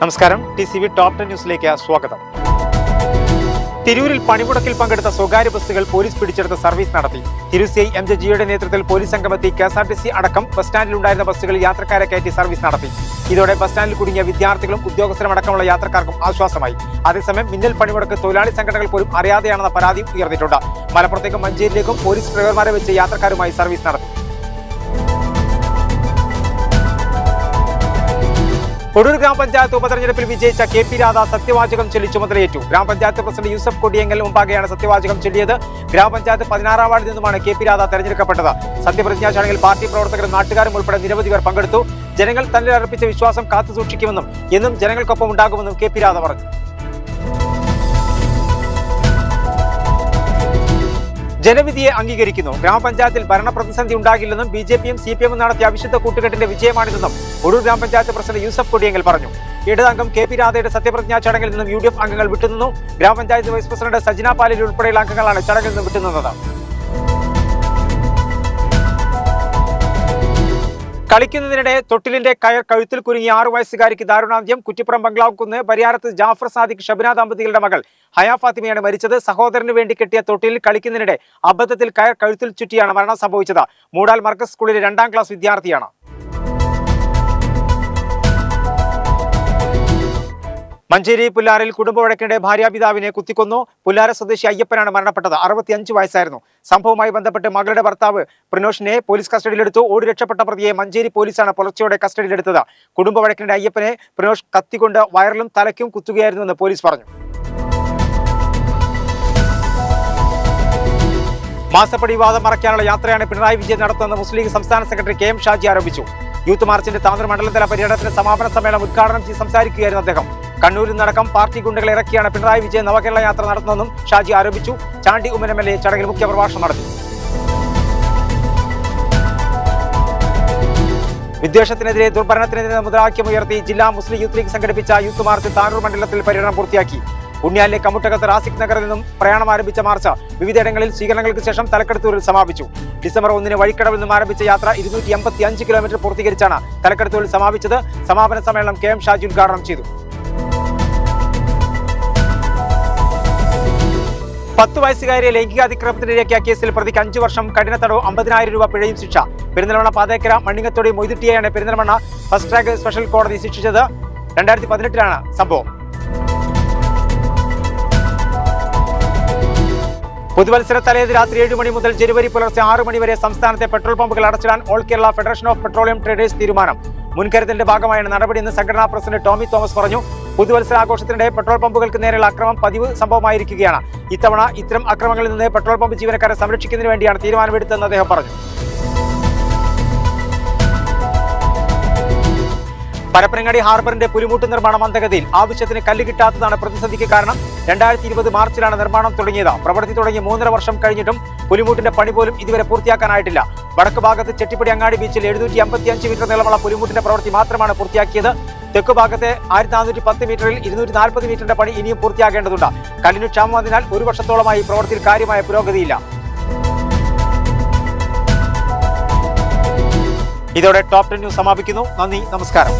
നമസ്കാരം. T C V top ten ന്യൂസിലേക്ക് സ്വാഗതം. തിരൂരിൽ പണിമുടക്കിൽ പങ്കെടുത്ത സ്വകാര്യ ബസ്സുകൾ പോലീസ് പിടിച്ചെടുത്ത് സർവീസ് നടത്തി. തിരൂർ എം ജെ ജിയുടെ നേതൃത്വത്തിൽ police സംഘമെത്തി K S R T C അടക്കം ബസ് സ്റ്റാൻഡിൽ ഉണ്ടായിരുന്ന ബസ്സുകളിൽ യാത്രക്കാരെ കയറ്റി സർവീസ് നടത്തി. ഇതോടെ ബസ് സ്റ്റാൻഡിൽ കുടുങ്ങിയ വിദ്യാർത്ഥികളും ഉദ്യോഗസ്ഥരും അടക്കമുള്ള യാത്രക്കാർക്കും ആശ്വാസമായി. അതേസമയം മിന്നൽ പണിമുടക്ക് തൊഴിലാളി സംഘടനകൾ പോലും അറിയാതെയാണെന്ന പരാതി ഉയർന്നിട്ടുണ്ട്. മലപ്പുറത്തേക്കും മഞ്ചേരിയിലേക്കും പോലീസ് ഡ്രൈവർമാരെ വെച്ച് യാത്രക്കാരുമായി സർവീസ് നടത്തി. കൊടൂർ ഗ്രാമപഞ്ചായത്ത് ഉപതെരഞ്ഞെടുപ്പിൽ വിജയിച്ച കെ പി രാധ സത്യവാചകം ചൊല്ലി ചുമതലയേറ്റു. ഗ്രാമപഞ്ചായത്ത് പ്രസിഡന്റ് യൂസഫ് കൊടിയങ്കൽ മുമ്പാകെയാണ് സത്യവാചകം ചൊല്ലിയത്. ഗ്രാമപഞ്ചായത്ത് പതിനാറാം വാർഡിൽ നിന്നുമാണ് കെ പി രാധ തെരഞ്ഞെടുക്കപ്പെട്ടത്. സത്യപ്രതിജ്ഞാ ചടങ്ങിൽ പാർട്ടി പ്രവർത്തകരും നാട്ടുകാരും ഉൾപ്പെടെ നിരവധി പേർ പങ്കെടുത്തു. ജനങ്ങൾ തന്നിൽ അർപ്പിച്ച വിശ്വാസം കാത്തുസൂക്ഷിക്കുമെന്നും എന്നും ജനങ്ങൾക്കൊപ്പം ഉണ്ടാകുമെന്നും കെ പി രാധ പറഞ്ഞു. ജനവിധിയെ അംഗീകരിക്കുന്നു. ഗ്രാമപഞ്ചായത്തിൽ ഭരണപ്രതിസന്ധി ഉണ്ടാകില്ലെന്നും ബി ജെ പിയും സി പി എമ്മും നടത്തിയ അവിശുദ്ധ കൂട്ടുകെട്ടിന്റെ വിജയമാണിതെന്നും ഒരു ഗ്രാമപഞ്ചായത്ത് പ്രസിഡന്റ് യൂസഫ് കൊടിയങ്കൽ പറഞ്ഞു. ഇടതംഗം കെ പി രാധയുടെ സത്യപ്രതിജ്ഞാ ചടങ്ങിൽ നിന്നും യു ഡി എഫ് അംഗങ്ങൾ വിട്ടുനിന്നു. ഗ്രാമപഞ്ചായത്ത് വൈസ് പ്രസിഡന്റ് സജിന പാലിൽ ഉൾപ്പെടെയുള്ള അംഗങ്ങളാണ് ചടങ്ങിൽ നിന്ന് വിട്ടുനിന്നത്. കളിക്കുന്നതിനിടെ തൊട്ടിലിന്റെ കയർ കഴുത്തിൽ കുരുങ്ങി ആറു വയസ്സുകാരിക്ക് ദാരുണാന്ത്യം. കുറ്റിപ്പുറം ബംഗ്ലാവ് കുന്ന് പരിയാരത്ത് ജാഫർ സാദിഖ് ഷബ്ന ദമ്പതികളുടെ മകൾ ഹയാ ഫാത്തിമയാണ് മരിച്ചത്. സഹോദരന് വേണ്ടി കെട്ടിയ തൊട്ടിലിൽ കളിക്കുന്നതിനിടെ അബദ്ധത്തിൽ കയർ കഴുത്തിൽ ചുറ്റിയാണ് മരണം സംഭവിച്ചത്. മൂടാൽ മർക്കസ് സ്കൂളിലെ രണ്ടാം ക്ലാസ് വിദ്യാർത്ഥിയാണ്. മഞ്ചേരി പുല്ലാറിൽ കുടുംബ വഴക്കിനിടെ ഭാര്യാപിതാവിനെ കുത്തിക്കൊന്നു. പുല്ലാര സ്വദേശി അയ്യപ്പനാണ് മരണപ്പെട്ടത്. അറുപത്തിയഞ്ച് വയസ്സായിരുന്നു. സംഭവവുമായി ബന്ധപ്പെട്ട് മകളുടെ ഭർത്താവ് പ്രിനോഷിനെ പോലീസ് കസ്റ്റഡിയിലെടുത്തു. ഓടി രക്ഷപ്പെട്ട പ്രതിയെ മഞ്ചേരി പോലീസാണ് പുലർച്ചയോടെ കസ്റ്റഡിയിലെടുത്തത്. കുടുംബ വഴക്കിനിടെ അയ്യപ്പനെ പ്രിനോഷ് കത്തിക്കൊണ്ട് വയറിലും തലയ്ക്കും കുത്തുകയായിരുന്നുവെന്ന് പോലീസ് പറഞ്ഞു. മാസപ്പടി വാദം മറയ്ക്കാനുള്ള യാത്രയാണ് പിണറായി വിജയൻ നടത്തുന്നത് മുസ്ലിം ലീഗ് സംസ്ഥാന സെക്രട്ടറി കെ എം ഷാജി ആരോപിച്ചു. യൂത്ത് മാർച്ചിന്റെ താന്തൂർ മണ്ഡലതല പര്യടനത്തിന്റെ സമാപന സമ്മേളനം ഉദ്ഘാടനം ചെയ്ത് സംസാരിക്കുകയായിരുന്നു അദ്ദേഹം. കണ്ണൂരിൽ നിന്നടക്കം പാർട്ടി ഗുണ്ടകളെ ഇറക്കിയാണ് പിണറായി വിജയൻ നവകേരള യാത്ര നടത്തുന്നതെന്നും ഷാജി ആരോപിച്ചു. Chandy Oommen M L A ചടങ്ങിൽ മുഖ്യപ്രഭാഷണം നടത്തി. വിദ്വേഷത്തിനെതിരെ ദുർഭരണത്തിനെതിരെ മുദ്രാവാക്യമുയർത്തി ജില്ലാ മുസ്ലിം യൂത്ത് ലീഗ് സംഘടിപ്പിച്ച യൂത്ത് മാർച്ച് താനൂർ മണ്ഡലത്തിൽ പര്യടനം പൂർത്തിയാക്കി. ഉണ്ണിയാലിലെ കമ്മുട്ടകത്ത് റാസിക് നഗറിൽ നിന്നും പ്രയാണം ആരംഭിച്ച മാർച്ച് വിവിധയിടങ്ങളിൽ സ്വീകരണങ്ങൾക്ക് ശേഷം തലക്കെടുത്തൂരിൽ സമാപിച്ചു. ഡിസംബർ ഒന്നിന് വഴിക്കടവിൽ നിന്നും ആരംഭിച്ച യാത്ര ഇരുന്നൂറ്റി കിലോമീറ്റർ പൂർത്തീകരിച്ചാണ് തലക്കെടുത്തൂരിൽ സമാപിച്ചത്. സമാപന സമ്മേളനം കെ എം ഷാജി ഉദ്ഘാടനം ചെയ്തു. പത്ത് വയസ്സുകാരിയെ ലൈംഗികാതിക്രമത്തിനിരയാക്കിയ കേസിൽ പ്രതിക്ക് അഞ്ചു വർഷം കഠിന തടവ് അമ്പതിനായിരം രൂപ പിഴയും ശിക്ഷ. പെരിന്തൽമണ്ണ പാതേക്കര മണ്ണിങ്ങത്തോടി മൊയ്തുട്ടിയെയാണ് പെരിന്തൽമണ്ണ ഫസ്റ്റ് ട്രാക്ക് സ്പെഷ്യൽ കോടതി ശിക്ഷിച്ചത്. രണ്ടായിരത്തി പതിനെട്ടിലാണ് സംഭവം. പുതുവത്സര തലേത് രാത്രി ഏഴ് മണി മുതൽ ജനുവരി പുലർച്ചെ ആറ് മണി വരെ സംസ്ഥാനത്തെ പെട്രോൾ പമ്പുകൾ അടച്ചിടാൻ all Kerala federation of petroleum traders തീരുമാനം. മുൻകരുതലിന്റെ ഭാഗമായാണ് നടപടിയെന്ന് സംഘടനാ പ്രസിഡന്റ് ടോമി തോമസ് പറഞ്ഞു. പുതുവത്സര ആഘോഷത്തിനിടെ പെട്രോൾ പമ്പുകൾക്ക് നേരെയുള്ള അക്രമം പതിവ് സംഭവമായിരിക്കുകയാണ്. ഇത്തവണ ഇത്തരം അക്രമങ്ങളിൽ നിന്ന് പെട്രോൾ പമ്പ് ജീവനക്കാരെ സംരക്ഷിക്കുന്നതിന് വേണ്ടിയാണ് തീരുമാനമെടുത്തതെന്ന് അദ്ദേഹം പറഞ്ഞു. പരപ്പനങ്ങാടി ഹാർബറിന്റെ പുലിമുട്ട് നിർമ്മാണം മന്ദഗതിയിൽ ആവശ്യത്തിന് കല്ല് കിട്ടാത്തതാണ് പ്രതിസന്ധിക്ക് കാരണം. രണ്ടായിരത്തി ഇരുപത് മാർച്ചിലാണ് നിർമ്മാണം തുടങ്ങിയത്. പ്രവൃത്തി തുടങ്ങി മൂന്നര വർഷം കഴിഞ്ഞിട്ടും പുലിമുട്ടിന്റെ പണി പോലും ഇതുവരെ പൂർത്തിയാക്കാനായിട്ടില്ല. വടക്ക് ഭാഗത്ത് ചെട്ടിപ്പടി അങ്ങാടി ബീച്ചിൽ എഴുന്നൂറ്റി അമ്പത്തി അഞ്ച് മീറ്റർ നീളമുള്ള പുലിമുട്ടിന്റെ പ്രവൃത്തി മാത്രമാണ് പൂർത്തിയാക്കിയത്. തെക്ക് ഭാഗത്തെ ആയിരത്തി നാനൂറ്റി പത്ത് മീറ്ററിൽ ഇരുന്നൂറ്റി നാൽപ്പത് മീറ്ററിന്റെ പണി ഇനിയും പൂർത്തിയാക്കേണ്ടതുണ്ട് കണ്ണിനു ക്ഷാമം വന്നതിനാൽ ഒരു വർഷത്തോളമായി പ്രവൃത്തിയിൽ കാര്യമായ പുരോഗതിയില്ല. ഇതോടെ ടോപ് ടെൻ ന്യൂസ് സമാപിക്കുന്നു. നന്ദി നമസ്കാരം.